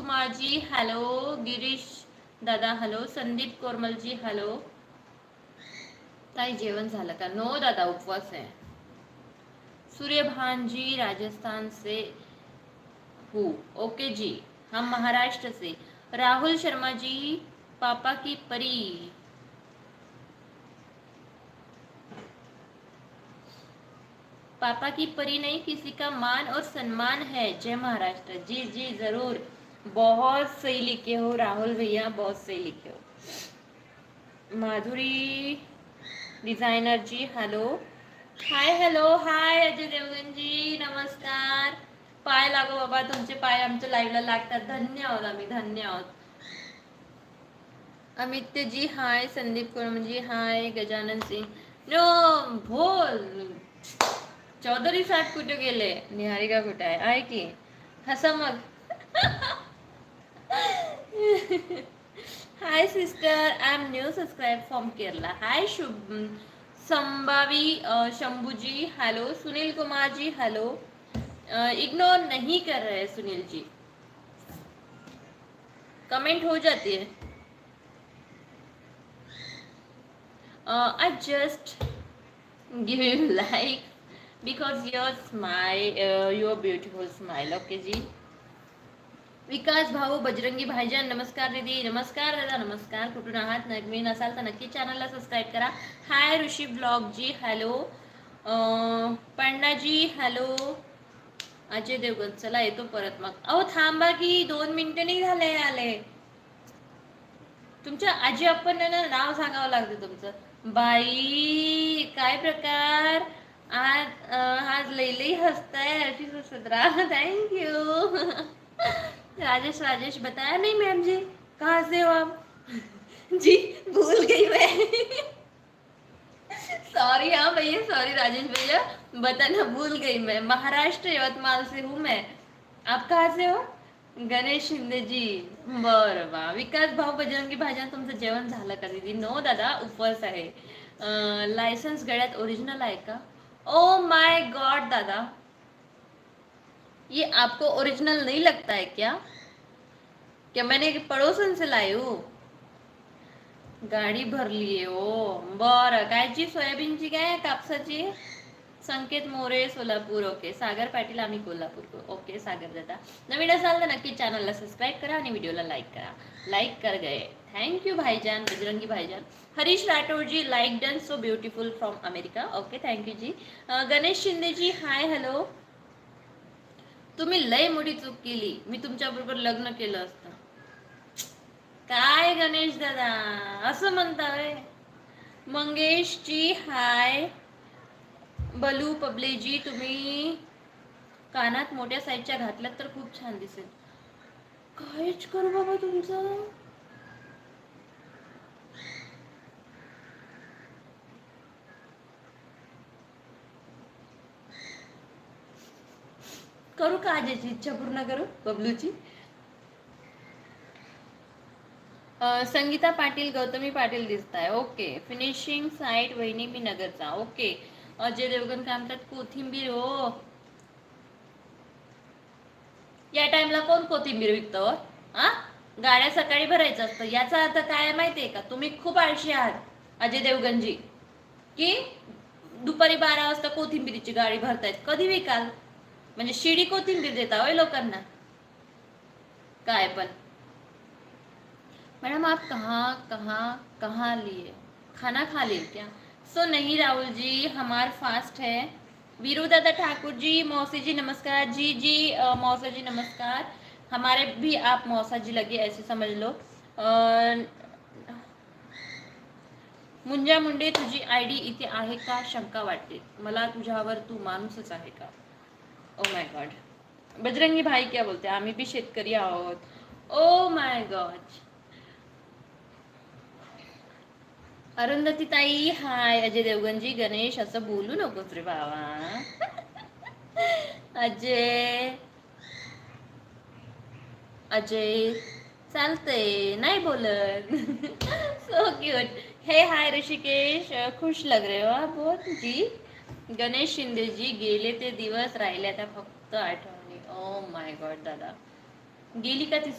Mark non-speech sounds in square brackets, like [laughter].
Kumar ji, hello, Girish दादा, hello, Sandeep Koramal ji, hello. ताई झालं का? नो दादा, उपवास आहे. सूर्यभान जी, राजस्थान से हूँ. ओके जी, हम महाराष्ट्र से. राहुल शर्मा जी, पापा की परी. पापा की परी नहीं, किसी का मान और सम्मान है. जय महाराष्ट्र. जी जी, ज़रूर. बहुत सही लिखे हो राहुल भैया बहुत सही लिखे हो। Madhuri designer ji hello hi hello hi Ajay Devgn ji नमस्कार। पाय लागो बाबा तुमचे पाय आमच्या लाईव्हला लागतात. धन्यवाद आम्ही धन्यवाद। अमित्य जी हाय संदीप कुरमजी हाय गजानन सिंग नो भोल चौधरी साहेब कुठे गेले? निहारिका कुठे आहे? आहे की हसा मग [laughs] Hi sister, I'm new subscribe from Kerala. Hi Shub Sambhavi Shambhu ji hello Sunil Kumar ji hello ignore नहीं कर रहे सुनील जी। कमेंट हो जाती है। I just give you like because your smile your beautiful smile okay ji? Vikas भाऊ बजरंगी भाईजान नमस्कार दीदी. नमस्कार दादा नमस्कार. कुठून आहात? नवीन असाल तर नक्की चॅनलला सबस्क्राईब करा. हाय ऋषी ब्लॉगजी हॅलो पण्णाजी हॅलो अजय देवगण चला येतो परत मग. अहो थांबा की दोन मिनिटं नाही झाले आले तुमच्या आजी आपण नाव सांगावं लागतं तुमचं. बाई काय प्रकार? आज आज लई लई हसताय अशी सतरा थँक्यू राजेश राजेश बताया नहीं मैम जी? कहाँ से हो आप? जी भूल गई मैं। सॉरी हाँ भैया सॉरी राजेश भैया। बताना भूल गई मैं। महाराष्ट्र यवतमाल से हूँ मैं। आप कहाँ से हो? गणेश शिंदे जी। बर वा विकास भाऊ बजरंगी भाज्या तुमचं जेवण झालं का दीदी? नो दादा उपवास आहे. लायसन्स गळ्यात ओरिजिनल आहे का? ओ माय गॉड दादा. ये आपको ओरिजिनल नहीं लगता है क्या? क्या मैंने पड़ोसन से लाई हूँ? गाडी भरली ओ बरं कायची सोयाबीनची काय कापसाची संकेत मोरे, सोलापूर। ओके, सागर पाटील आम्ही कोल्हापूर ओके, सागर दादा। नवीन असाल तर नक्की चॅनलला सबस्क्राईब करा आणि व्हिडिओला लाईक करा। लाईक कर गए। Thank you Bhaijaan, Bajrangi Bhaijaan. Harish Rathod ji like done so beautiful from America okay thank you ji. Ganesh Shinde ji hi hello तुम्ही लय मोठी चूक केली. मी तुमच्या बरोबर लग्न केलं असतं. काय गणेश दादा? असं म्हणता मंगेश जी हाय. बलू पबलेजी तुम्ही कानात मोठ्या साईजच्या घातल्यात तर खूप छान दिसेल. कायच करू बाबा तुमचं. करू का आजीची इच्छा पूर्ण करू बबलूची? संगीता पाटील गौतमी पाटील दिसत आहे ओके. फिनिशिंग साईट वहिनी मी नगरचा. ओके. अजय देवगण काय म्हणतात कोथिंबीर हो. या टाइमला कोण कोथिंबीर विकतो हो? हा? गाड्या सकाळी भरायचं असतं. याचा अर्थ काय आहे माहितीये का? तुम्ही खूप आळशी आहात अजय देवगणजी की दुपारी बारा वाजता कोथिंबीरीची गाडी भरतायत. कधी विकाल? म्हणजे शिडी कोथिंबीर देता होय लोकांना? काय पण. मैडम आप कहाँ कहाँ कहाँ लिए? खाना खा लिए क्या? सो नहीं राहुल जी हमार फास्ट है। वीरू दादा ठाकुर जी मौसी जी नमस्कार जी जी मौसा जी नमस्कार। हमारे भी आप मौसा जी लगे ऐसे समझ लो। अ, मुंजा मुंडे तुझी आय डी इथे आहे का? शंका वाटते. मला तुझ्यावर तू माणूसच आहे का? ओ माय गॉड बजरंगी भाई क्या बोलते हैं? आम्ही भी शेतकरी आहोत. Oh O my God Arundhati tai hi Ajay देवगणजी Ganesh असं बोलू नको रे बाबा. अजय. अजय. चालतंय. नाही बोलत. सो क्यूट हे हाय ऋषिकेश. खुश लग रहे हो आप? बहुत जी. गणेश शिंदेजी गेले ते दिवस राहिले त्या फक्त आठवणी. ओ माय गॉड दादा. गेली का ती